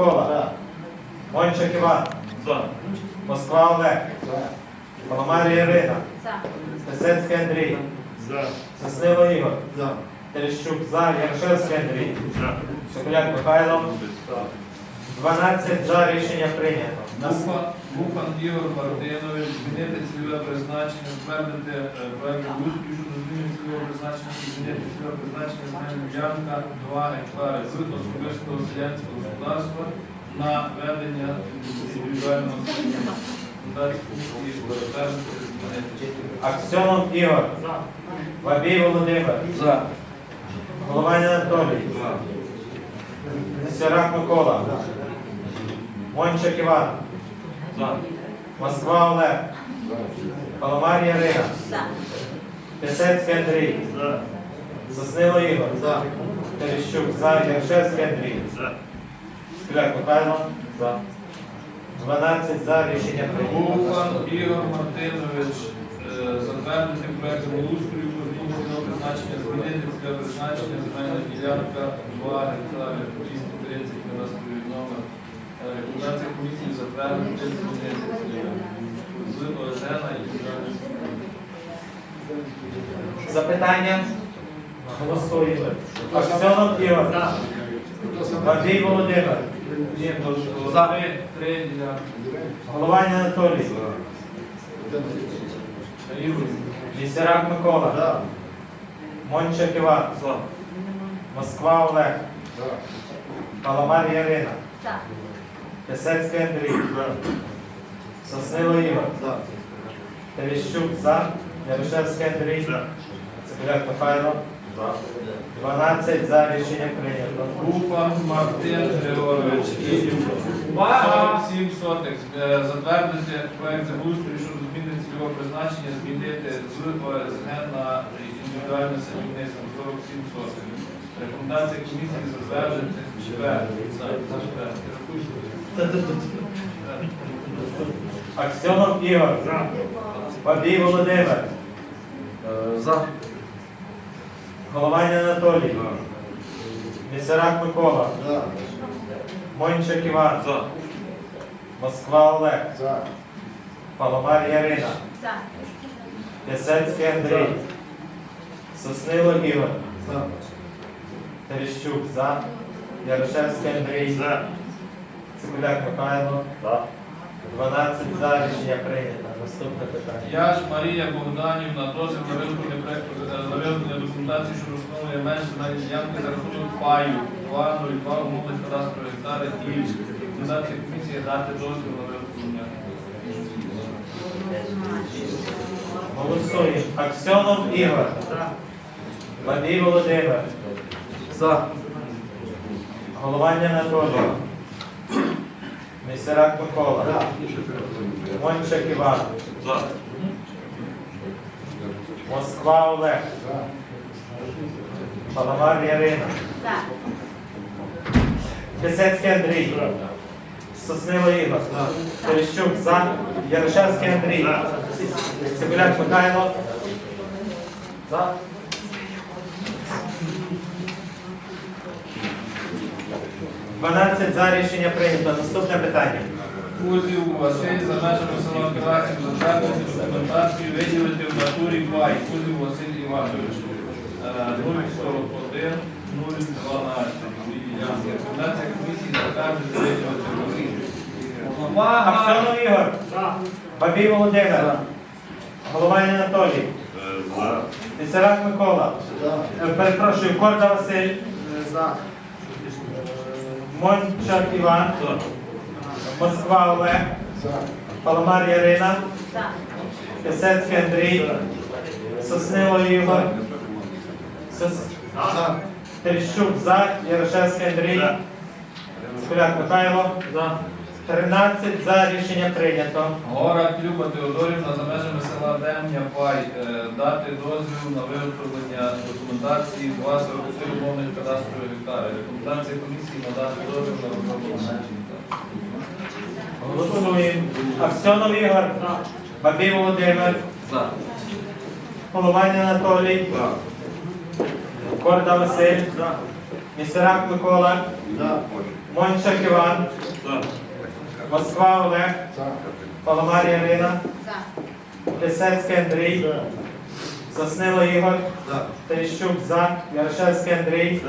Микола. Мончик Іван. Москва Олег. Пономарія Ірина. Лисецький Андрій. Соснило Ігор. Терещук за. Ярошевський Андрій. Соколяк Михайло. 12 за. Рішення прийнято. Буфан Ігор Мартинович, змінити цільове призначення, затвердити е, проект устрою щодо зміни цільового призначення і змінити цільове призначення земельна ділянка 2 гектари з особистого селянського господарства на ведення індивідуального фундації затвердити змінити. Аксьонов Ігор. Бабій Володимир. Голованя Анатолій. Сирак Микола. Мончик Іван. Москва Олег. Паламар Ярина. Пісецький Андрій. Соснило Ігор. Терещук за. Яршевський Андрій. Скляк Михайло. 12 за. Рішення прийнято. Ігор Мартинович, е, затвердити проект землеустрою про призначення, змінити цільове призначення, земельна ділянка 2 гектари 230 кадастровий номер. Е, Рекомендація комісії З і. Запитання? Голосуємо. Аксьонов Ігор. Бабій Володимир. Ні, то За. Голованя Анатолій. Ігор. Микола. Мончик Іван. Москва Олег. Паламар Ярина. Пісецький Андрій. Соснило Ігор. Терещук за. Ярошевський Андрій. Цепляк Михайло. 12 за рішення прийнято. Буфан Мартин Григорович і 47 сотих. Е, Затвердити проект землеустрою щодо зміни цільового призначення, змінити з ОСГ на індивідуальне садівництво 47 сотих. Рекомендація комісії затвердити четвертий. Аксьонов Ігор. Бабій Володимир. За. Голованя Анатолій. Місерак Микола. Мончик Іван. Москва Олег. Паламар Ярина. Пісецький Андрій. Соснило Ігор. Терещук за. Ярошевський Андрій. Цикуляк Михайло. 12 за рішення прийнято. Наступне питання. Яж Марія Богданівна, дозвіл на вироблення проекту е, на документації, що встановлює менше на ділянки за рахунок паю 2,02 умовних кадастрових гектари і рекомендація комісії дати дозвіл на вироблення. Голосуємо. Аксьонов Ігор. Бабій Володимир. За. Головання Анатолій. Місерак Микола. Мончик Іван. Москва Олег. Паламар Ярина. Пісецький Андрій. Соснило Ігор. Терещук за. Ярошевський Андрій. Цибуляк Михайло. За. Дванадцять за рішення прийнято. Наступне питання. Кузів Василь за межами села Красів затвердити документацію, виділити в натурі пай. Кузів Василь Іванович. Е, 041 012. Дві. Рекомендація комісії затвердити виділити в натурі. Аксьонов Ігор. Бабій Володимир. Головань Анатолій. Пісарак Микола. Е, Перепрошую, Корда Василь. Мончак Іван. Москва Олег. Паламар Ярина. Пісецький Андрій. Соснило Ігор. Терещук за. Ярошевський Андрій. Скуляк Михайло. 13 за рішення прийнято. Гора Люба Теодорівна за межами села Демня Пай е, дати дозвіл на виготовлення документації 2,43 умовних кадастрових гектарів. Рекомендація комісії надати дозвіл на розроблення. Голосуємо. Аксьонов Ігор. Бабій Володимир. За. Головань Анатолій. Корда Василь. Місерак Микола. Мончак Іван. Москва Олег. Паламар Ірина. Лисецький Андрій. Заснило Ігор. Терещук за. Ярошевський Андрій.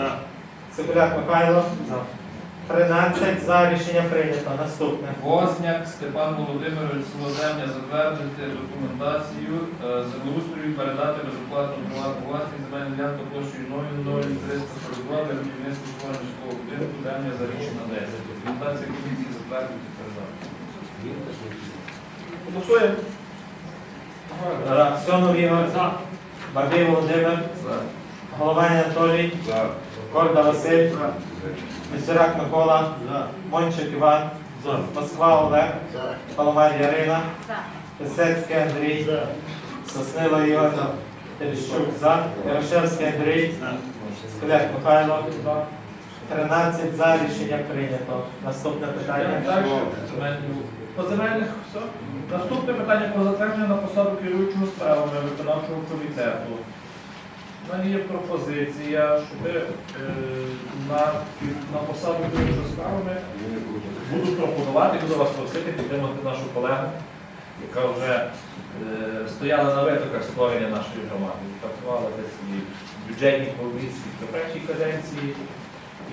Цибуляк Михайло. 13 за. Рішення прийнято. Наступне. Возняк Степан Володимирович Солодемня затвердити документацію е, землеустрою передати безоплатну приватну власність земельну ділянку площею 00342 для будівництва житлового будинку Демня за річна 10. Документація комісії затвердити і передати. Голосуємо. Аксьонов Ігор. Бабій Володимир. Головань Анатолій. Корда Василь. Місюрак Микола. Мончик Іван. Москва Олег. Паламар Ярина. Писецький Андрій. Соснила Ігор. Терещук за. Ярошевський Андрій. Скаляк Михайло. 13 за. Рішення прийнято. Наступне питання. По земельних все. Наступне питання про затвердження на посаду керуючого справами виконавчого комітету. У мене є пропозиція, щоб е, на, на посаду керуючого справами буду пропонувати, буду вас просити підтримати нашу колегу, яка вже е, стояла на витоках створення нашої громади. Працювала десь і в бюджетній комісії в першій каденції,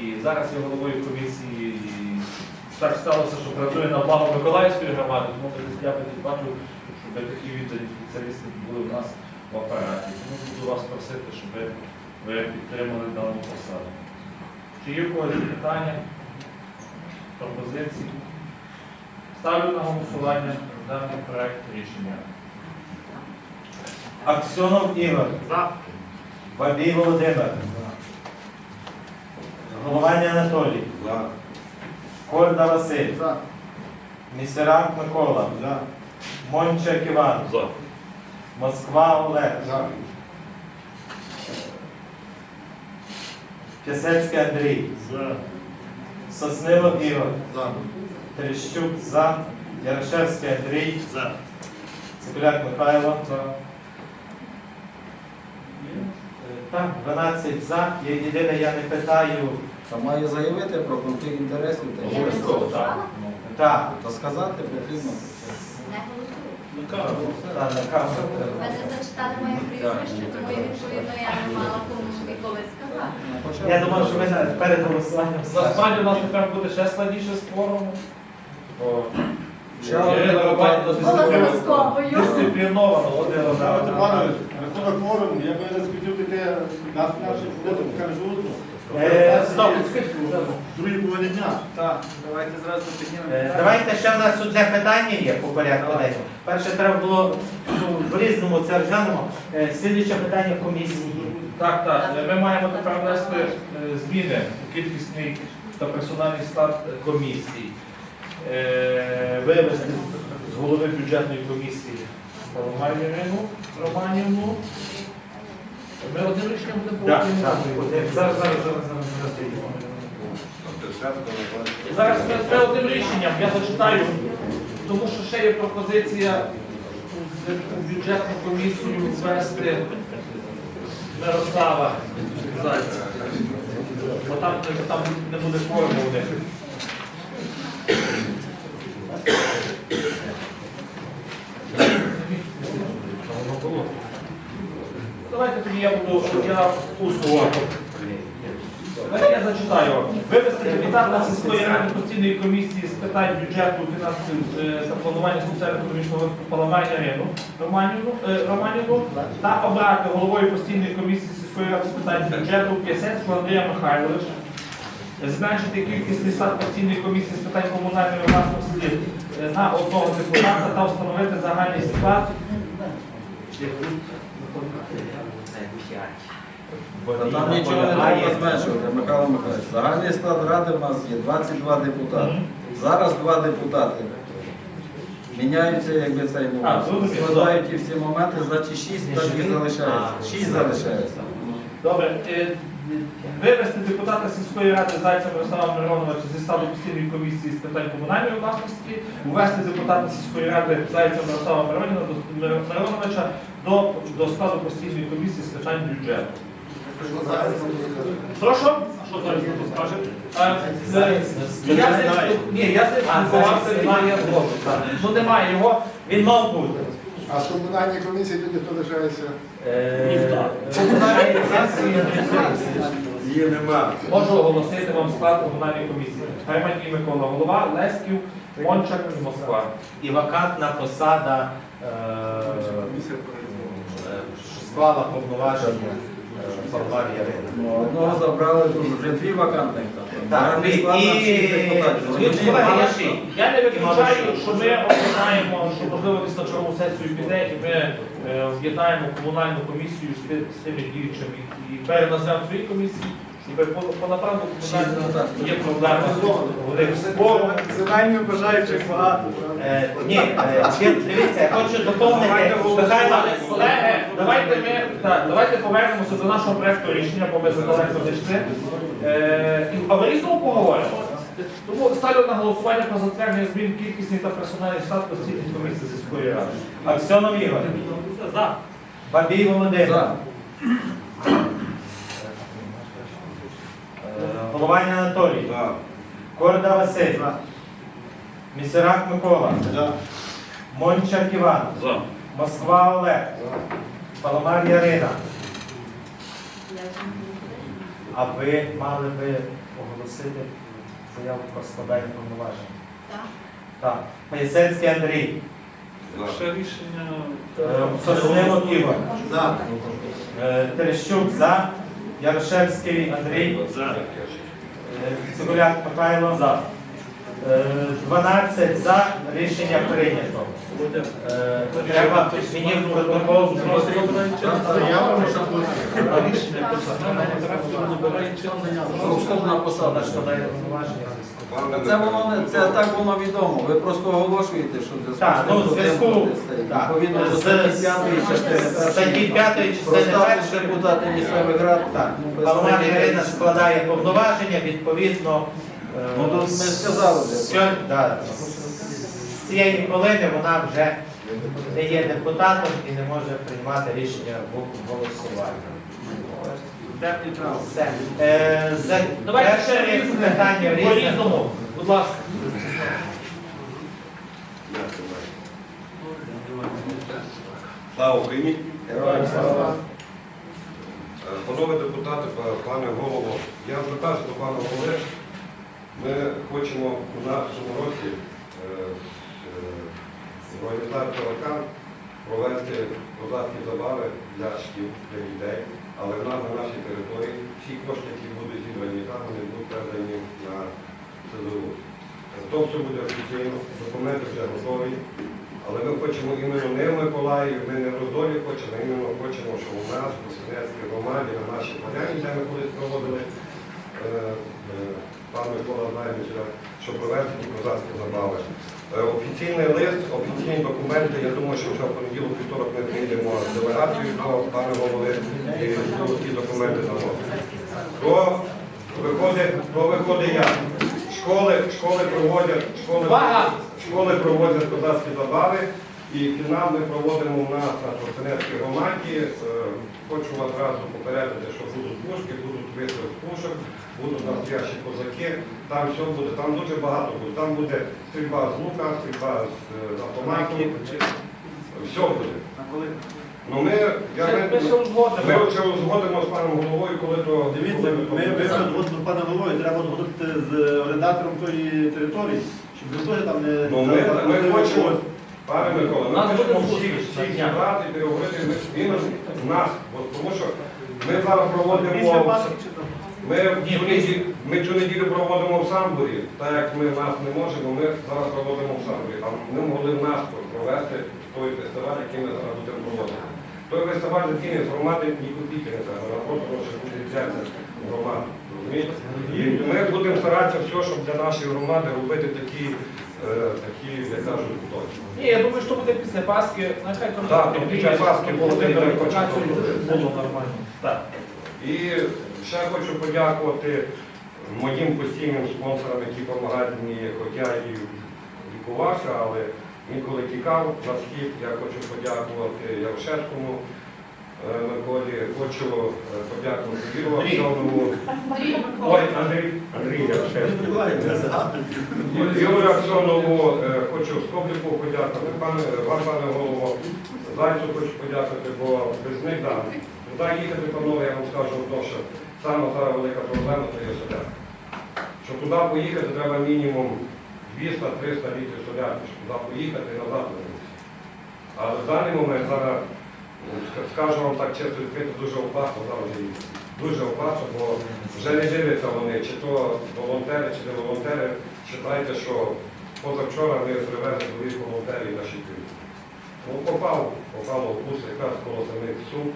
і зараз є головою комісії. І так сталося, що працює на благо Миколаївської громади, тому я бачив, щоб такі віддані спеціалісти були у нас в апараті. Тому буду вас просити, щоб ви підтримали дану посаду. Чи є когось питання, пропозиції? Ставлю на голосування даний проект рішення. Аксьонов Ігор. Бабій Володимир. Головань Анатолій. Корда Василь. Місерак Микола. Мончак Іван. Москва Олег. Пісецький Андрій. Соснило Ігор. Терещук за. Ярошевський Андрій. Цибуляк Михайло. Е, Так, 12 за. Є- Єдине, я не питаю. Та має заявити про конфлікт інтересів та не Так, Та сказати потрібно. не голосую. так, на камеру Ви треба. зачитали моє прізвище, тому відповідно я не мала кому і сказати. Я думав, що ви на- перед голосуванням Насправді у нас тепер буде ще складніше з кворумом. бо Ще одне Рахунок форум, я би не хотів таке нас буде покаже усно. Е, половині дня. Так, давайте зразу піднімемо. Е, Давайте ще в нас тут для питання є по порядку денному. Перше треба було ну, в різному це розглянемо. Е, Слідуюче питання комісії. Так, так. Ми маємо тепер внести е, зміни у кількісний та персональний склад комісії. Е, Вивести з голови бюджетної комісії Паламар Ірину Романівну. Ми одним рішенням будемо Так, так. Зараз, зараз, зараз, зараз, зараз. Ми одним рішенням, я зачитаю, тому що ще є пропозиція в бюджетну комісію ввести Мирослава Зайця. Бо там, там не буде форми у них. Давайте тоді я буду, я усно. Давайте я зачитаю. Вивести депутата сільської ради постійної комісії з питань бюджету, фінансів е, та планування соціально-економічного Паламаря Ірину е, Романівну та обрати головою постійної комісії сільської ради з питань бюджету П'ясецького Андрія Михайловича. Зменшити кількість склад постійної комісії з питань комунальної власності е, на одного депутата та встановити загальний склад. Та там нічого не треба зменшувати, Михайло Михайлович. Загальний склад ради в нас є 22 депутати. Зараз два депутати. Міняються, якби цей А, момент. Складають ті всі моменти, значить 6 так і залишається. 6 залишається. Добре, е, вивести депутата сільської ради Зайця Мирослава Мироновича зі складу постійної комісії з питань комунальної власності, увести депутата сільської ради Зайця Мирослава Мироновича до, до складу постійної комісії з питань бюджету. Прошу? Що зараз тут скаже? Е, Я з ним спілкувався. Ну немає його. Він мав бути. А з комунальної комісії тоді хто лишається? Ніхто. Комунальні сесії Її нема. Можу оголосити вам склад комунальної комісії. Гайман і Микола Голова, Лесків, Мончак і Москва. і вакантна посада е, е, склала повноваження Ну, Одного забрали, вже дві вакантних там. І- колеги, Я не виключаю, що ми об'єднаємо, що можливо десь на чергову сесію піде, і ми е, об'єднаємо комунальну комісію з, з тими діючими і переназвемо свої комісії, щоб по, по направду є проблема в них спору. Бажаючих багато. Е, Ні, е, дивіться, я хочу доповнити. Давайте ми давайте повернемося до нашого проекту рішення, бо ми задалеко зайшли. Е, а ми різного поговоримо. Тому ставлю на голосування про затвердження змін кількісний та персональний штат постійних комісій сільської ради. Аксьонов Ігор, За. Бабій Володимир, За. Головань Анатолій, Корда Василь, Місерак Микола, Мончак Іван, Москва Олег, Паламар Ярина. А ви мали би оголосити заяву про складання повноважень? Так. Так. Паясецький Андрій, Ще рішення. е, Соснило Ігор, За. е, Терещук за, Ярошевський Андрій, За. Е, Цигуляк Михайло за. Е, 12 за, рішення прийнято. Е, Треба мені протокол вносити. Рішення може бути. Посада. Складає повноваження. Це воно не це так воно відомо. Ви просто оголошуєте, що для Так, ну, в зв'язку так, відповідно до з- статті з- 5 частини статті 5 про частини статус першої. місцевих рад. Так, ну, Ірина складає повноваження, відповідно. е, Ну, тут ми сказали, де. сьогодні- да, з цієї хвилини вона вже не є депутатом і не може приймати рішення в голосуванні. Все. Е, за- Давайте перше ще різне питання по різне. різному. Будь ласка. Слава Україні! Героям слава. Е, Панове депутати, па- пане голово, я звертався до пана голови. Ми хочемо у нашому році е, е, організацію ОКАН провести козацькі забави для шкіл, для дітей, але в нас на нашій території всі кошти, які будуть зібрані там, вони будуть передані на СЗУ. Тобто буде офіційно, документи вже готові. Але ми хочемо іменно не в Миколаїві, ми не в Роздолі хочемо, іменно хочемо, щоб у нас, в Косинецькій громаді, на нашій поляні, де ми колись проводили, пан Микола знає, щоб провести ті козацькі забави. Е, Офіційний лист, офіційні документи, я думаю, що вже в понеділок вівторок ми прийдемо з делегацією до пана голови і ті документи дамо. То виходить, то виходить як? Школи, школи проводять, школи, школи проводять козацькі забави, і фінал ми проводимо у нас на Тростянецькій громаді. Е, Хочу вас одразу попередити, що будуть пушки, будуть вистріл з пушок, будуть настоящі козаки, там все буде, там дуже багато буде. Там буде стрільба з лука, стрільба з е, автомату, все буде. Ну ми, я, Ми ми, ми вже узгодимо з паном головою, коли то Дивіться, ми ви от пане головою, треба узгодити з орендатором тої території, щоб він теж там не... Ну, ми, ми хочемо, пане Микола, Нас ми хочемо всіх, всіх зібрати, переговорити, ми, іменно нас, от, тому що ми зараз проводимо, ми цю неділю, ми цю неділю проводимо в Самбурі, так як ми нас не можемо, ми зараз проводимо в Самбурі, а ми могли в нас провести той фестиваль, який ми зараз будемо проводити. Той фестиваль закинець громади ні копійки не треба, тому що буде взяти громаду. І ми будемо старатися все, щоб для нашої громади робити такі, такі, як кажуть, точки. Ні, я думаю, що буде після Пасхи. Нехай там Так, то після Пасхи Володимир я хочу Покацію зробити. було нормально. Так. І ще хочу подякувати моїм постійним спонсорам, які допомагають мені, хоча і лікувався, але інколи тікав на схід. Я хочу подякувати Явшевському е, Миколі. Хочу е, подякувати Юрію Аксьонову. Ой, Андрій, Андрій, я ще. Юрію Аксьонову е, хочу Скобліку подякувати, пане, вам, пане голово, Зайцю хочу подякувати, бо без них, да, туди їхати, панове, я вам скажу одно, що саме зараз велика проблема то є соляр. Щоб туди поїхати, треба мінімум 200-300 літрів солярки, щоб туди поїхати і назад вернутися. Але в даний момент зараз, ну, скажу вам так чесно відкрито, дуже опасно вже. Дуже опасно, бо вже не дивляться вони, чи то волонтери, чи не волонтери. Читайте, що позавчора ми привезли двох волонтерів на щитів. Ну, попав, попало в бус якраз коло самих суд,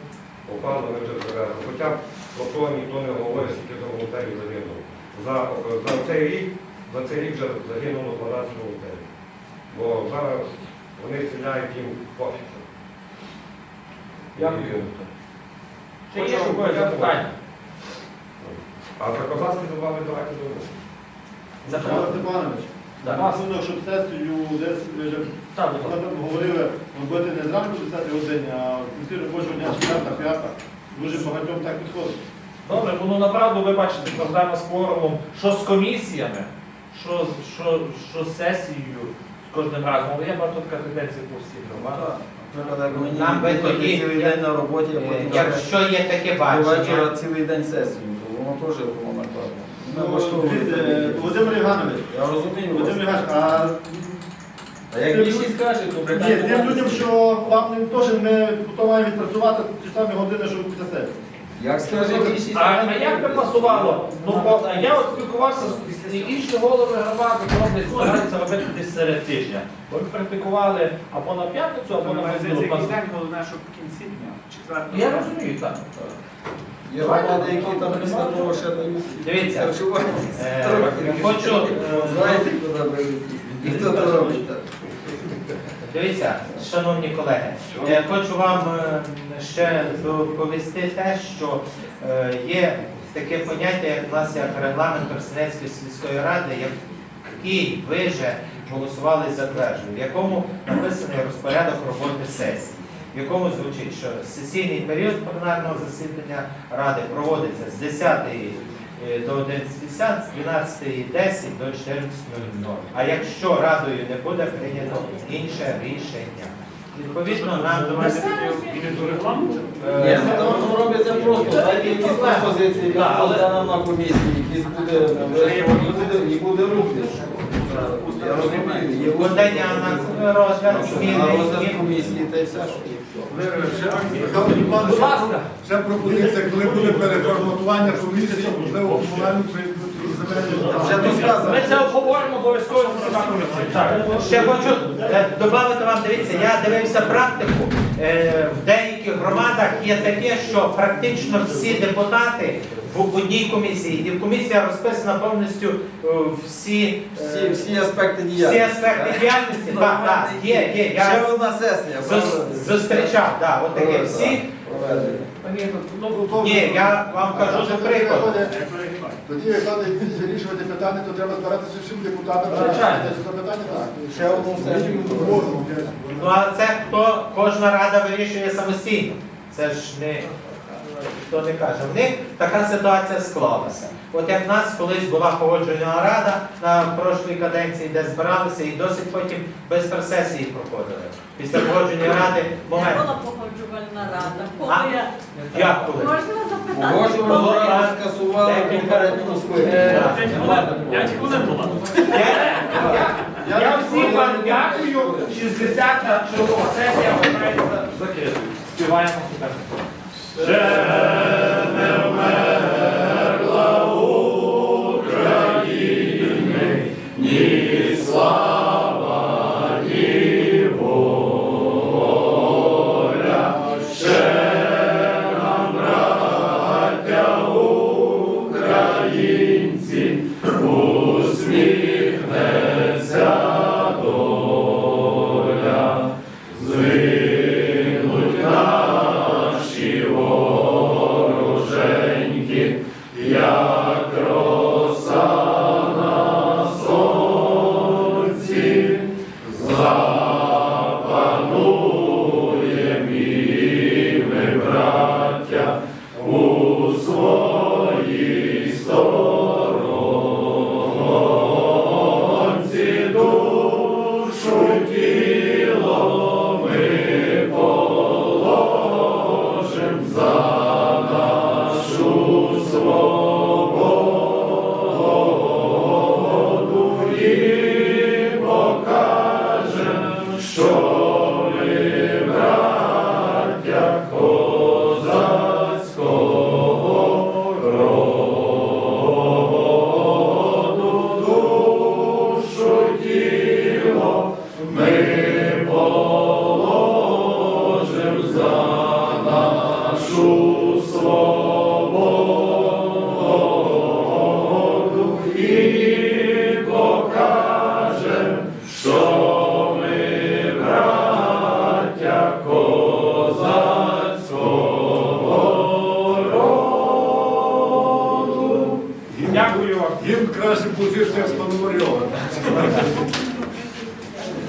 попало, ми вже привезли. Хоча про то ніхто не говорить, скільки за волонтерів загинуло. За, за цей рік, за цей рік вже загинуло 12 волонтерів. Бо зараз вони стріляють їм пофіг. Дякую. Чи є ще когось запитання? А за козацькі забави давайте думати. Михайло Степанович, Да. на рахунок, щоб сесію десь ви вже Так, будь ласка. говорили робити не зранку 10 годині, а в кінці робочого дня 4-5. Дуже багатьом так підходить. Добре, ну направду ви бачите проблема з форумом, що з комісіями, що, що, що з сесією з кожним разом. Але я бачу така тенденція по всіх громадах. Нам би тоді, цілий день на роботі, а потім Якщо є таке до вечора бачення, цілий день сесію, то воно теж воно накладно. Ну, таке. Володимир Євганович, Я розумію вас. Володимир Євганович, а А як більшість каже, то ні, тим людям, що вам не теж ми маємо відпрацювати ті самі години, що після сесії. Як скаже більшість, А, а як би пасувало? Ну, бо я от спілкувався з інші голови громади, роблять стараються робити десь серед тижня. Бо ми практикували або на п'ятницю, або на неділю. головне, щоб в кінці дня, четвертого. Я розумію, так. є громади, які там після того ще дають. Дивіться, е, хочу, е, Знаєте, куди ви і хто це робить? так? Дивіться, шановні колеги, е, хочу вам е, ще доповісти те, що є таке поняття, як у нас як регламент Тростянецької сільської ради, який ви вже голосували і затверджували, в якому написаний розпорядок роботи сесії, в якому звучить, що сесійний період пленарного засідання ради проводиться з 10 е, до 11.50, з 12.10 до 14.00. А якщо радою не буде прийнято інше рішення, відповідно нам І до регламенту? Ні, е, ну там робиться просто. Дайте якісь пропозиції, але- але нам на комісії, якісь буде, і буде, і буде рухатися. Я розумію, є Подання на розгляд на розгляд комісії, та й все. Будь. Ще пропозиція, коли буде переформатування комісії, можливо, комунальну. Вже то сказано. Ми це обговоримо обов'язково. Так. Ще хочу додати вам, дивіться, я дивився практику. Е, В деяких громадах є таке, що практично всі депутати в одній комісії, і комісія розписана повністю е, всі, Всі, е, всі аспекти всі діяльності. аспекти діяльності. Так, так, є, є. Ще одна сесія. зус- зустрічав, так, от таке всі. Ні, я вам кажу за приклад. Тоді, якщо вирішувати питання, то треба збиратися всім депутатам. Звичайно. Це питання так. Ще одну сесію. Ну а це хто кожна рада вирішує самостійно. Це ж не хто не каже. В них така ситуація склалася. От як в нас колись була погоджувальна рада на прошлій каденції, де збиралися і досить потім без сесії проходили. Після погоджувальної ради Не момент. була погоджувальна рада. А? Я Як коли? можна запитати? Погоджувальна рада скасувала попередньому Е. П'ять хвилин була. Я, я всім вам дякую. 60 на чергова сесія закритою. Співаємо тепер.